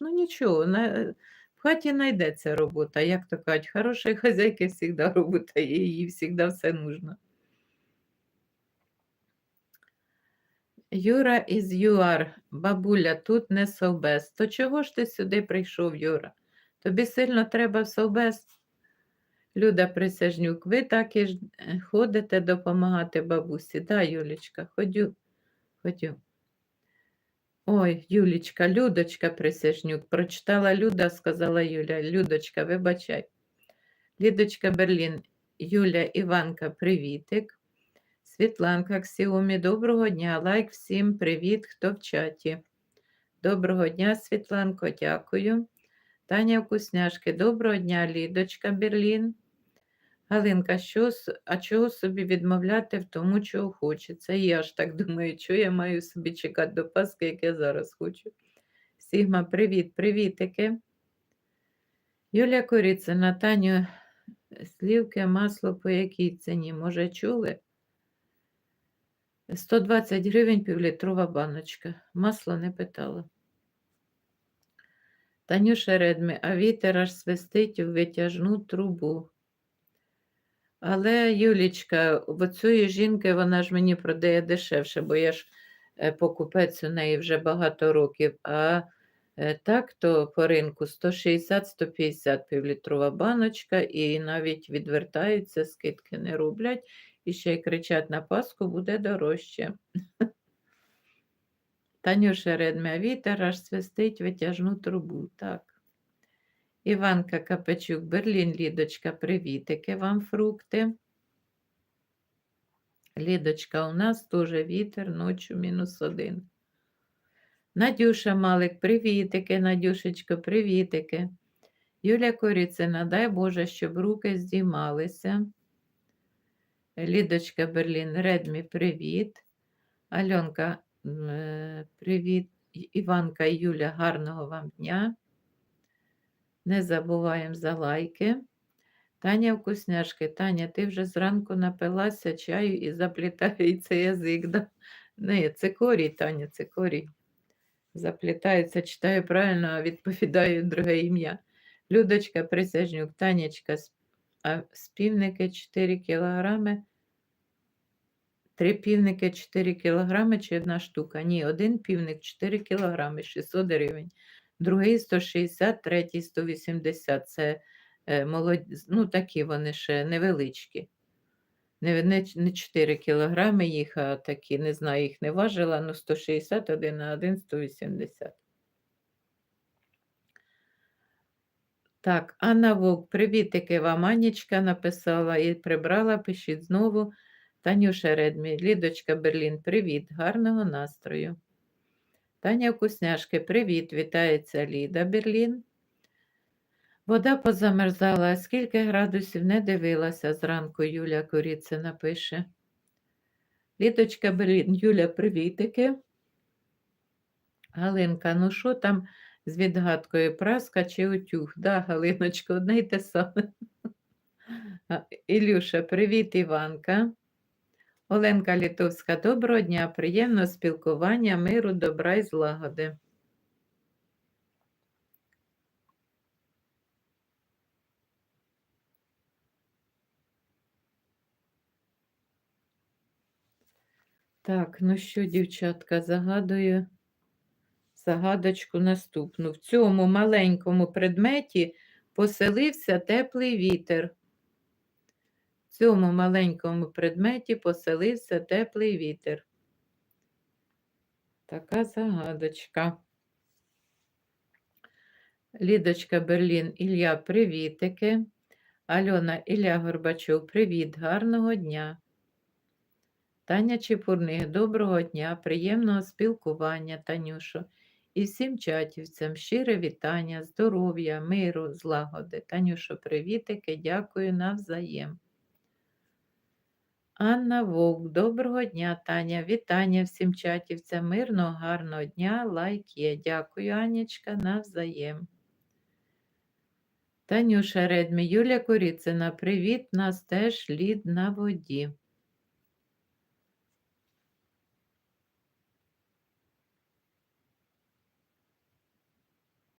Ну нічого, на... в хаті знайдеться робота, як то кажуть, хорошої хазяйки завжди робота є, їй завжди все нужно. Юра із ЮАР, бабуля, тут не совбез. То чого ж ти сюди прийшов, Юра? Тобі сильно треба в совбез? Люда Присяжнюк, ви так і ж е, ходите допомагати бабусі. Да, Юлічка, ходю, ходю. Ой, Юлічка, Людочка Присяжнюк. Прочитала Люда, сказала Юля. Людочка, вибачай. Лідочка Берлін, Юля Іванка, привітик. Світланка Ксіомі, доброго дня. Лайк всім, привіт, хто в чаті. Доброго дня, Світланко, дякую. Таня Вкусняшки, доброго дня, Лідочка Берлін. Галинка, що, а чого собі відмовляти в тому, чого хочеться? І я ж так думаю, що я маю собі чекати до Пасхи, як я зараз хочу. Сігма, привіт, привітики. Юлія Коріцина, Таню, слівки, масло по якій ціні? Може, чули? 120 гривень півлітрова баночка. Масло не питала. Танюша Редми, а вітер аж свистить у витяжну трубу. Але Юлічка, в жінки вона ж мені продає дешевше, бо я ж е, покупець у неї вже багато років. А е, так то по ринку 160-150 півлітрова баночка, і навіть відвертаються, скидки не роблять, і ще й кричать на Пасху буде дорожче. Танюша Редми, вітер аж свистить витяжну трубу. Так. Іванка Капачук, Берлін, Лідочка, привітики вам фрукти. Лідочка, у нас теж вітер, ночі мінус один. Надюша Малик, привітики, Надюшечко, привітики. Юля Коріцина, дай Боже, щоб руки здіймалися. Лідочка Берлін, Редмі, привіт. Альонка, е, привіт. Іванка Юля, гарного вам дня. Не забуваємо за лайки. Таня вкусняшки. Таня, ти вже зранку напилася чаю і заплітається язик. Да? Не, цикорій, Таня, цикорій. Заплітається, читаю правильно, а відповідаю друге ім'я. Людочка Присяжнюк, Танечка, а співники 4 кілограми. Три півники 4 кілограми чи одна штука? Ні, один півник 4 кілограми, 600 гривень. Другий 160, третій 180. Це е, молод... ну, такі вони ще невеличкі. Не, не, не 4 кілограми їх, а такі, не знаю, їх не важила, ну 160, один на один 180. Так, Анна Вовк, привітики вам. Анічка написала і прибрала, пишіть знову. Танюша Редмі, Лідочка Берлін, привіт, гарного настрою. Таня Вкусняшки, привіт, вітається Ліда Берлін. Вода позамерзала, скільки градусів не дивилася зранку, Юля Коріцина пише. Лідочка Берлін, Юля, привітики. Галинка, ну що там з відгадкою, праска чи утюг? Да, Галиночко, одне й те саме. Ілюша, привіт, Іванка. Оленка Літовська, доброго дня, приємного спілкування, миру, добра і злагоди. Так, ну що, дівчатка, загадую загадочку наступну. В цьому маленькому предметі поселився теплий вітер. Цьому маленькому предметі поселився теплий вітер. Така загадочка. Лідочка Берлін, Ілля, привітики. Альона Ілля Горбачов, привіт, гарного дня. Таня Чепурник, доброго дня, приємного спілкування, Танюшо. І всім чатівцям щире вітання, здоров'я, миру, злагоди. Танюшо, привітики, дякую навзаєм. Анна Вовк, доброго дня, Таня. Вітання всім чатівцям. Мирного, гарного дня, лайк є. Дякую, Анічка, навзаєм. Танюша Редмі, Юля Коріцина, привіт, нас теж лід на воді.